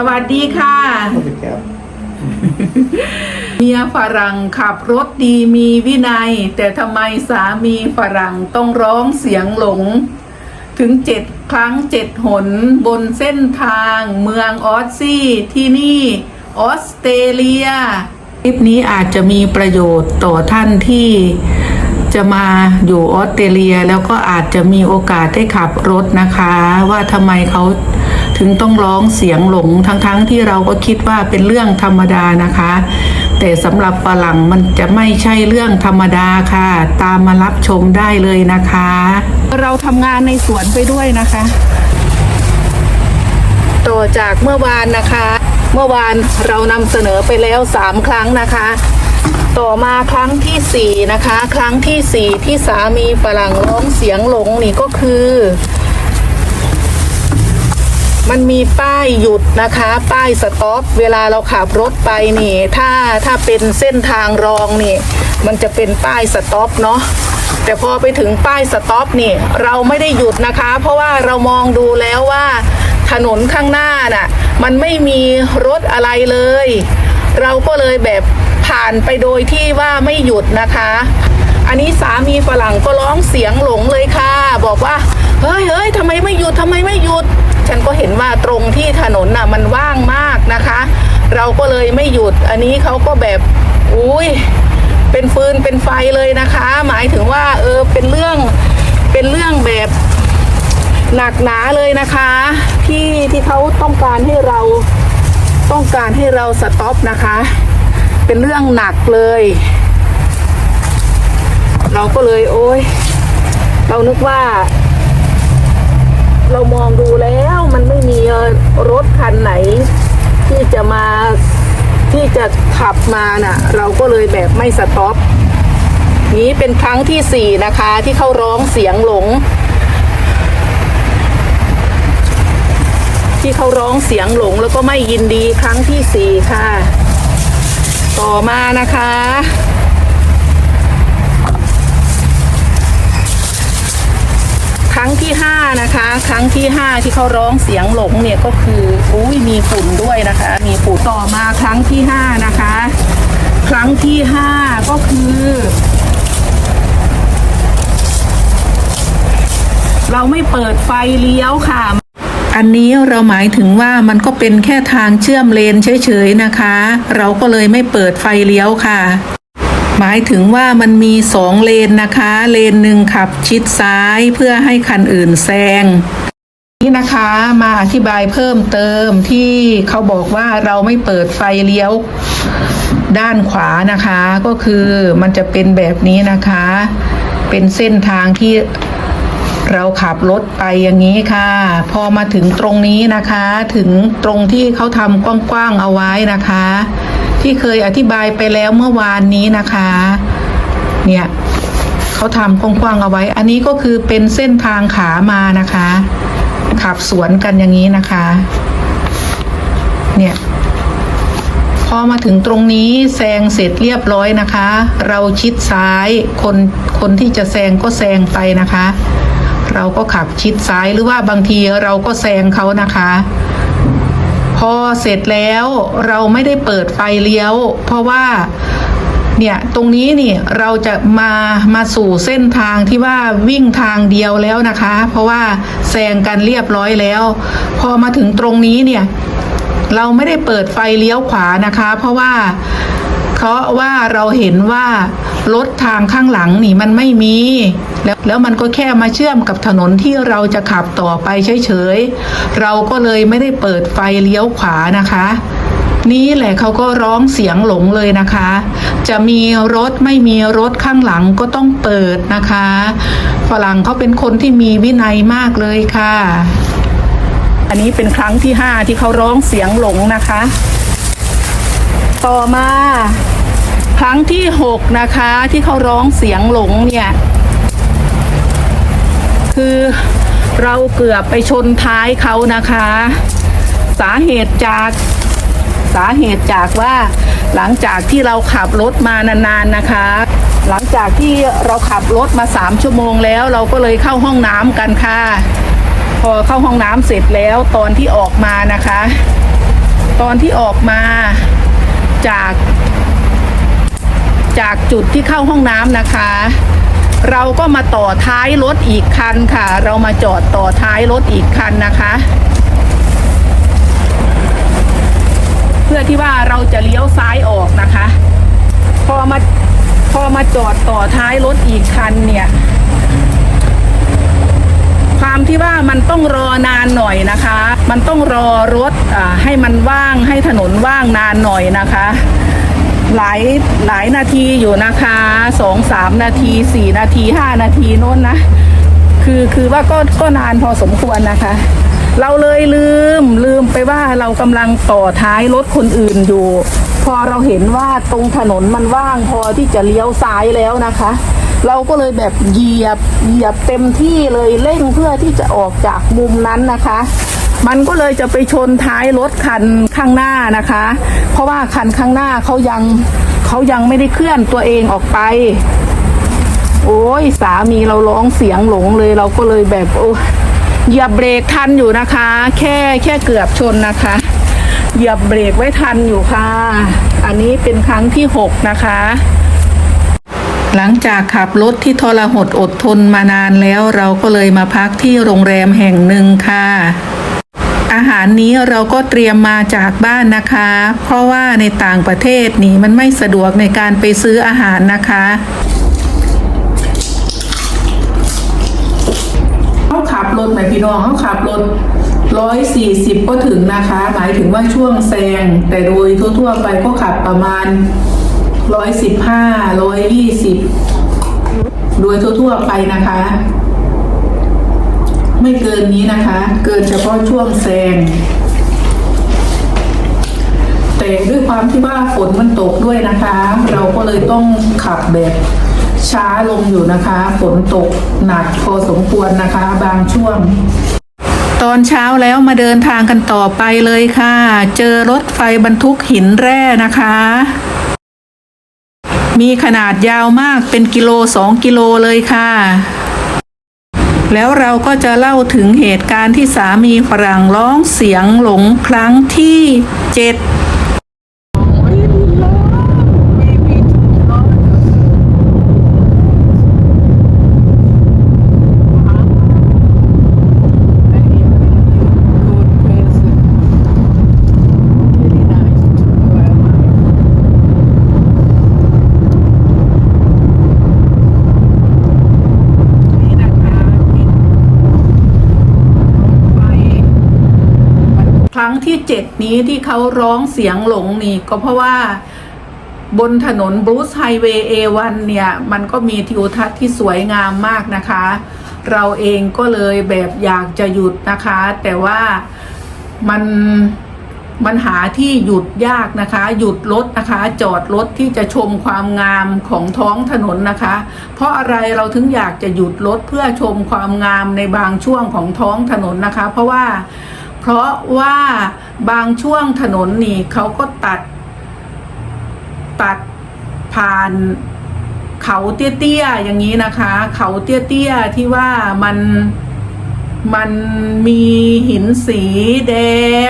สวัสดีค่ะเมียฝรั่งขับรถดีมีวินัย แต่ทำไมสามีฝรั่งต้องร้องเสียงหลง ถึงเจ็ดครั้งเจ็ดหนบนเส้นทางเมืองออสซี่ที่นี่ออสเตรเลีย คลิปนี้อาจจะมีประโยชน์ต่อท่านที่จะมาอยู่ออสเตรเลียแล้วก็อาจจะมีโอกาสได้ขับรถนะคะ ว่าทำไมเขา ถึงต้องร้องเสียงหลงทั้งๆทที่เราก็คิดว่าเป็นเรื่องธรรมดานะคะ แต่สำหรับฝรั่งมันจะไม่ใช่เรื่องธรรมดาค่ะ ตามมารับชมได้เลยนะคะ เราทำงานในสวนไปด้วยนะคะ ต่อจากเมื่อวานนะคะ เมื่อวานเรานำเสนอไปแล้วสามครั้งนะคะต่อมาครั้งที่สี่นะคะ ครั้งที่สี่ที่สามีฝรั่งร้องเสียงหลงนี่ก็คือ มันมีป้ายหยุดนะคะ ป้ายสต็อปเวลาเราขับรถไปนี่ ถ้าถ้าเป็นเส้นทางรองนี่ มันจะเป็นป้ายสต็อปเนาะแต่พอไปถึงป้ายสต็อปนี่ เราไม่ได้หยุดนะคะ เพราะว่าเรามองดูแล้วว่า ถนนข้างหน้าน่ะ มันไม่มีรถอะไรเลย เราก็เลยแบบผ่านไปโดยที่ว่าไม่หยุดนะคะ อันนี้สามีฝรั่งก็ร้องเสียงหลงเลยค่ะ บอกว่า เฮ้ยเฮ้ยทำไมไม่หยุดทำไมไม่หยุด ฉันก็เห็นว่าตรงที่ถนนน่ะมันว่างมากนะคะ เราก็เลยไม่หยุดอันนี้เขาก็แบบอุ้ยเป็นฟืนเป็นไฟเลยนะคะ หมายถึงว่าเออเป็นเรื่องเป็นเรื่องแบบหนักหนาเลยนะคะที่ที่เขาต้องการให้เราต้องการให้เราสต็อปนะคะ เป็นเรื่องหนักเลย เราก็เลยโอ้ยเรานึกว่า เรามองดูแล้วมันไม่มีรถคันไหน ที่จะมาที่จะขับมาน่ะ เราก็เลยแบบไม่สต็อปนี้เป็นครั้งที่สี่นะคะ ที่เขาร้องเสียงหลง ที่เขาร้องเสียงหลงแล้วก็ไม่ยินดีครั้งที่สี่ค่ะ ต่อมานะคะ ครั้ง ที่ห้านะคะ ครั้งที่ห้าที่เขาร้องเสียงหลงเนี่ยก็คืออุ้ยมีฝุ่นด้วยนะคะ มีฝุ่นต่อมาครั้งที่ห้านะคะ ครั้งที่ห้าก็คือ เราไม่เปิดไฟเลี้ยวค่ะ อันนี้เราหมายถึงว่ามันก็เป็นแค่ทางเชื่อมเลนเฉยๆนะคะ เราก็เลยไม่เปิดไฟเลี้ยวค่ะ หมายถึงว่ามันมีสองเลนนะคะ เลนหนึ่งขับชิดซ้ายเพื่อให้คันอื่นแซงนี่นะคะมาอธิบายเพิ่มเติมที่เขาบอกว่าเราไม่เปิดไฟเลี้ยวด้านขวานะคะ ก็คือมันจะเป็นแบบนี้นะคะ เป็นเส้นทางที่เราขับรถไปอย่างนี้ค่ะ พอมาถึงตรงนี้นะคะ ถึงตรงที่เขาทำกว้างๆเอาไว้นะคะ ที่เคยอธิบายไปแล้วเมื่อวานนี้นะคะ เนี่ยเขาทำกว้างๆเอาไว้ อันนี้ก็คือเป็นเส้นทางขามานะคะ ขับสวนกันอย่างนี้นะคะ เนี่ยพอมาถึงตรงนี้แซงเสร็จเรียบร้อยนะคะ เราชิดซ้ายคนคนที่จะแซงก็แซงไปนะคะ เราก็ขับชิดซ้ายหรือว่าบางทีเราก็แซงเขานะคะ พอเสร็จแล้วเราไม่ได้เปิดไฟเลี้ยว เพราะว่าเนี่ย ตรงนี้นี่เราจะมามาสู่เส้นทางที่ว่าวิ่งทางเดียวแล้วนะคะ เพราะว่าแซงกันเรียบร้อยแล้ว พอมาถึงตรงนี้เนี่ย เราไม่ได้เปิดไฟเลี้ยวขวานะคะ เพราะว่า เพราะว่าเราเห็นว่ารถทางข้างหลังนี่มันไม่มี แล้วแล้วมันก็แค่มาเชื่อมกับถนนที่เราจะขับต่อไปเฉยๆ เราก็เลยไม่ได้เปิดไฟเลี้ยวขวานะคะ นี่แหละเขาก็ร้องเสียงหลงเลยนะคะ จะมีรถไม่มีรถข้างหลังก็ต้องเปิดนะคะ ฝรั่งเขาเป็นคนที่มีวินัยมากเลยค่ะ อันนี้เป็นครั้งที่ห้าที่เขาร้องเสียงหลงนะคะ ต่อมา ครั้งที่หกนะคะที่เขาร้องเสียงหลงเนี่ย คือเราเกือบไปชนท้ายเขานะคะ สาเหตุจากสาเหตุจากว่าหลังจากที่เราขับรถมานานๆนะคะ หลังจากที่เราขับรถมาสามชั่วโมงแล้ว เราก็เลยเข้าห้องน้ำกันค่ะ พอเข้าห้องน้ำเสร็จแล้วตอนที่ออกมานะคะ ตอนที่ออกมา จาก จากจุดที่เข้าห้องน้ำนะคะ เราก็มาต่อท้ายรถอีกคันค่ะ เรามาจอดต่อท้ายรถอีกคันนะคะ เพื่อที่ว่าเราจะเลี้ยวซ้ายออกนะคะ พอมาพอมาจอดต่อท้ายรถอีกคันเนี่ย ความที่ว่ามันต้องรอนานหน่อยนะคะ มันต้องรอรถอให้มันว่างให้ถนนว่างนานหน่อยนะคะ หลายหลายนาทีอยู่นะคะสองสามนาทีสี่นาทีห้านาทีโน้นนะ คือคือว่าก็ก็นานพอสมควรนะคะ เราเลยลืมลืมไปว่าเรากำลังต่อท้ายรถคนอื่นอยู่ พอเราเห็นว่าตรงถนนมันว่างพอที่จะเลี้ยวซ้ายแล้วนะคะ เราก็เลยแบบเหยียบเหยียบเต็มที่เลยเร่งเพื่อที่จะออกจากมุมนั้นนะคะ มันก็เลยจะไปชนท้ายรถคันข้างหน้านะคะ เพราะว่าคันข้างหน้าเขายังเขายังไม่ได้เคลื่อนตัวเองออกไป โอ้ยสามีเราร้องเสียงหลงเลยเราก็เลยแบบโอ้เหยียบเบรกทันอยู่นะคะ แค่แค่เกือบชนนะคะเหยียบเบรกไว้ทันอยู่ค่ะ อันนี้เป็นครั้งที่หกนะคะ หลังจากขับรถที่ทรหดอดทนมานานแล้วเราก็เลยมาพักที่โรงแรมแห่งหนึ่งค่ะ อาหารนี้เราก็เตรียมมาจากบ้านนะคะ เพราะว่าในต่างประเทศนี่มันไม่สะดวกในการไปซื้ออาหารนะคะเขาขับรถไหมพี่น้องเขาขับรถร้อยสี่สิบก็ถึงนะคะ หมายถึงว่าช่วงแซงแต่โดยทั่วๆไปก็ขับประมาณ ร้อยสิบห้าร้อยยี่สิบโดยทั่วๆไปนะคะ ไม่เกินนี้นะคะ เกินเฉพาะช่วงแซงแต่ด้วยความที่ว่าฝนมันตกด้วยนะคะ เราก็เลยต้องขับแบบช้าลงอยู่นะคะ ฝนตกหนักพอสมควรนะคะ บางช่วง ตอนเช้าแล้วมาเดินทางกันต่อไปเลยค่ะ เจอรถไฟบรรทุกหินแร่นะคะ มีขนาดยาวมากเป็นกิโลสองกิโลเลยค่ะ แล้วเราก็จะเล่าถึงเหตุการณ์ที่สามีฝรั่งร้องเสียงหลงครั้งที่เจ็ด ค รั้งที่เจ็ดนี้ที่เขาร้องเสียงหลงนี่ ก็เพราะว่าบนถนนบรูซไฮเวย์ A1 เนี่ย มันก็มีทิวทัศน์ที่สวยงามมากนะคะ เราเองก็เลยแบบอยากจะหยุดนะคะ แต่ว่ามันมันหาที่หยุดยากนะคะ หยุดรถนะคะ จอดรถที่จะชมความงามของท้องถนนนะคะ เพราะอะไรเราถึงอยากจะหยุดรถเพื่อชมความงามในบางช่วงของท้องถนนนะคะ เพราะว่า เพราะว่าบางช่วงถนนนี่เขาก็ตัด ตัดผ่านเขาเตี้ยๆอย่างนี้นะคะ เขาเตี้ยๆที่ว่ามันมันมีหินสีแด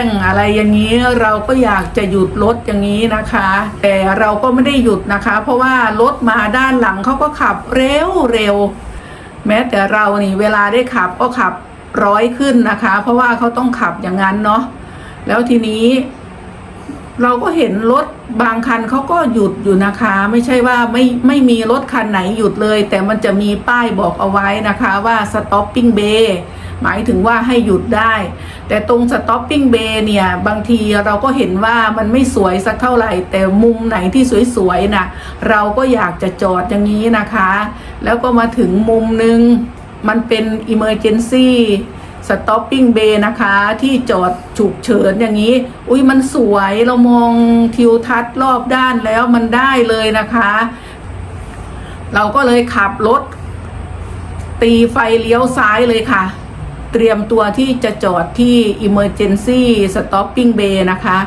ง อะไรอย่างนี้เราก็อยากจะหยุดรถอย่างนี้นะคะ แต่เราก็ไม่ได้หยุดนะคะ เพราะว่ารถมาด้านหลังเขาก็ขับเร็วเร็ว แม้แต่เรานี่เวลาได้ขับก็ขับ ร้อยขึ้นนะคะ เพราะว่าเขาต้องขับอย่างนั้นเนาะแล้วทีนี้ เราก็เห็นรถบางคันเขาก็หยุดอยู่นะคะ ไม่ใช่ว่าไม่ไม่มีรถคันไหนหยุดเลย แต่มันจะมีป้ายบอกเอาไว้นะคะว่า stopping bay หมายถึงว่าให้หยุดได้ แต่ตรง stopping bay เนี่ย บางทีเราก็เห็นว่ามันไม่สวยสักเท่าไหร่ แต่มุมไหนที่สวยๆนะเราก็อยากจะจอดอย่างนี้นะคะ แล้วก็มาถึงมุมหนึ่ง มันเป็น emergency stopping bay นะคะ ที่จอดฉุกเฉินอย่างนี้ อุ้ยมันสวยเรามองทิวทัศน์รอบด้านแล้วมันได้เลยนะคะ เราก็เลยขับรถ ตีไฟเลี้ยวซ้ายเลยค่ะ เตรียมตัวที่จะจอดที่ emergency stopping bay นะคะ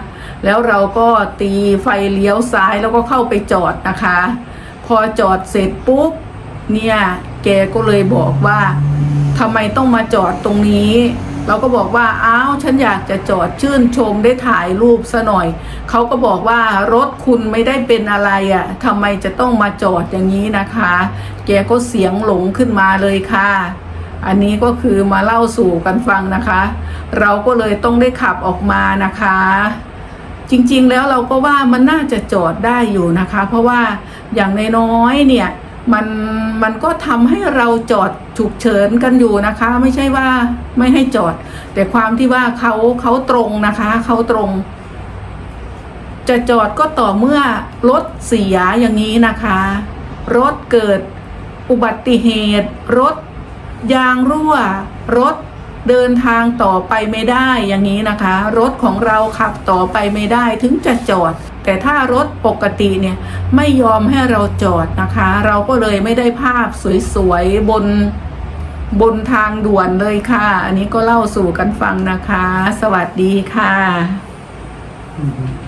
แล้วเราก็ตีไฟเลี้ยวซ้ายแล้วก็เข้าไปจอดนะคะ พอจอดเสร็จปุ๊บเนี่ย แกก็เลยบอกว่าทำไมต้องมาจอดตรงนี้ เราก็บอกว่าอ้าวฉันอยากจะจอดชื่นชมได้ถ่ายรูปซะหน่อย เขาก็บอกว่ารถคุณไม่ได้เป็นอะไรอะ่ะทำไมจะต้องมาจอดอย่างนี้นะคะ แกก็เสียงหลงขึ้นมาเลยค่ะอันนี้ก็คือมาเล่าสู่กันฟังนะคะ เราก็เลยต้องได้ขับออกมานะคะ จริงๆแล้วเราก็ว่ามันน่าจะจอดได้อยู่นะคะ เพราะว่าอย่างน้อยๆเนี่ย มันมันก็ทำให้เราจอดฉุกเฉินกันอยู่นะคะ ไม่ใช่ว่าไม่ให้จอด แต่ความที่ว่าเขาเขาตรงนะคะเขาตรง จะจอดก็ต่อเมื่อรถเสียอย่างนี้นะคะ รถเกิดอุบัติเหตุ รถยางรั่ว รถ เดินทางต่อไปไม่ได้อย่างนี้นะคะ รถของเราขับต่อไปไม่ได้ถึงจะจอด แต่ถ้ารถปกติเนี่ยไม่ยอมให้เราจอดนะคะ เราก็เลยไม่ได้ภาพสวยๆบนบนทางด่วนเลยค่ะ อันนี้ก็เล่าสู่กันฟังนะคะ สวัสดีค่ะ Mm-hmm.